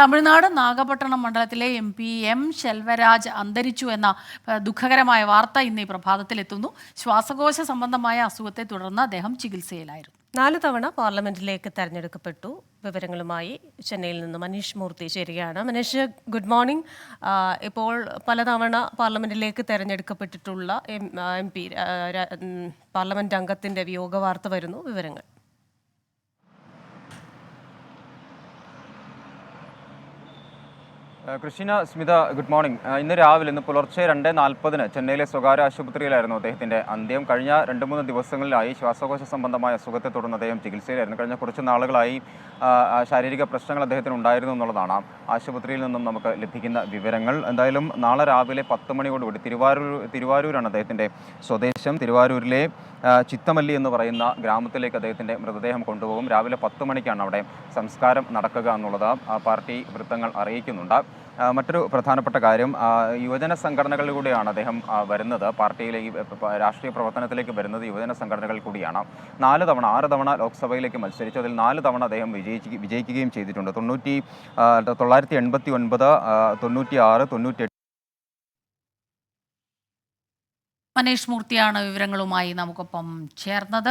തമിഴ്നാട് നാഗപട്ടണം മണ്ഡലത്തിലെ M P M Selvaraj അന്തരിച്ചു എന്ന ദുഃഖകരമായ വാർത്ത ഇന്ന് ഈ പ്രഭാതത്തിലെത്തുന്നു. ശ്വാസകോശ സംബന്ധമായ അസുഖത്തെ തുടർന്ന് അദ്ദേഹം ചികിത്സയിലായിരുന്നു. നാല് തവണ പാർലമെന്റിലേക്ക് തെരഞ്ഞെടുക്കപ്പെട്ടു. വിവരങ്ങളുമായി ചെന്നൈയിൽ നിന്ന് മനീഷ് മൂർത്തി ചേരുകയാണ്. Manish good morning. ഇപ്പോൾ പലതവണ പാർലമെന്റിലേക്ക് തെരഞ്ഞെടുക്കപ്പെട്ടിട്ടുള്ള എം എം പി പാർലമെന്റ് അംഗത്തിന്റെ വിയോഗ വാർത്ത വരുന്നു. വിവരങ്ങൾ. കൃഷ്ണ സ്മിത ഗുഡ് മോർണിംഗ് ഇന്ന് രാവിലെ ഇന്ന് പുലർച്ചെ രണ്ട് നാൽപ്പതിന് ചെന്നൈയിലെ സ്വകാര്യ ആശുപത്രിയിലായിരുന്നു അദ്ദേഹത്തിന്റെ അന്ത്യം. കഴിഞ്ഞ രണ്ട് മൂന്ന് ദിവസങ്ങളിലായി ശ്വാസകോശ സംബന്ധമായ അസുഖത്തെ തുടർന്ന് അദ്ദേഹം ചികിത്സയിലായിരുന്നു. കഴിഞ്ഞ കുറച്ച് നാളുകളായി ശാരീരിക പ്രശ്നങ്ങൾ അദ്ദേഹത്തിന് ഉണ്ടായിരുന്നു എന്നുള്ളതാണ് ആശുപത്രിയിൽ നിന്നും നമുക്ക് ലഭിക്കുന്ന വിവരങ്ങൾ. എന്തായാലും നാളെ രാവിലെ പത്ത് മണിയോടുകൂടി തിരുവാരൂർ തിരുവാരൂരാണ് അദ്ദേഹത്തിന്റെ സ്വദേശം. തിരുവാരൂരിലെ ചിത്തമല്ലി എന്ന് പറയുന്ന ഗ്രാമത്തിലേക്ക് അദ്ദേഹത്തിന്റെ മൃതദേഹം കൊണ്ടുപോകും. രാവിലെ പത്ത് മണിക്കാണ് അവിടെ സംസ്കാരം നടക്കുക എന്നുള്ളത്. പാർട്ടി വൃത്തങ്ങൾ അറിയിക്കുന്നുണ്ട്. മറ്റൊരു പ്രധാനപ്പെട്ട കാര്യം യുവജന സംഘടനകളിൽ കൂടിയാണ് അദ്ദേഹം വരുന്നത്. പാർട്ടിയിലേക്ക് രാഷ്ട്രീയ പ്രവർത്തനത്തിലേക്ക് വരുന്നത് യുവജന സംഘടനകൾ കൂടിയാണ്. നാല് തവണ ആറ് തവണ ലോക്സഭയിലേക്ക് മത്സരിച്ചു. അതിൽ നാല് തവണ അദ്ദേഹം വിജയിച്ച് വിജയിക്കുകയും ചെയ്തിട്ടുണ്ട്. തൊണ്ണൂറ്റി തൊള്ളായിരത്തി എൺപത്തി ഒൻപത് തൊണ്ണൂറ്റി ആറ് തൊണ്ണൂറ്റി മനീഷ് മൂർത്തിയാണ് വിവരങ്ങളുമായി നമുക്കൊപ്പം ചേർന്നത്.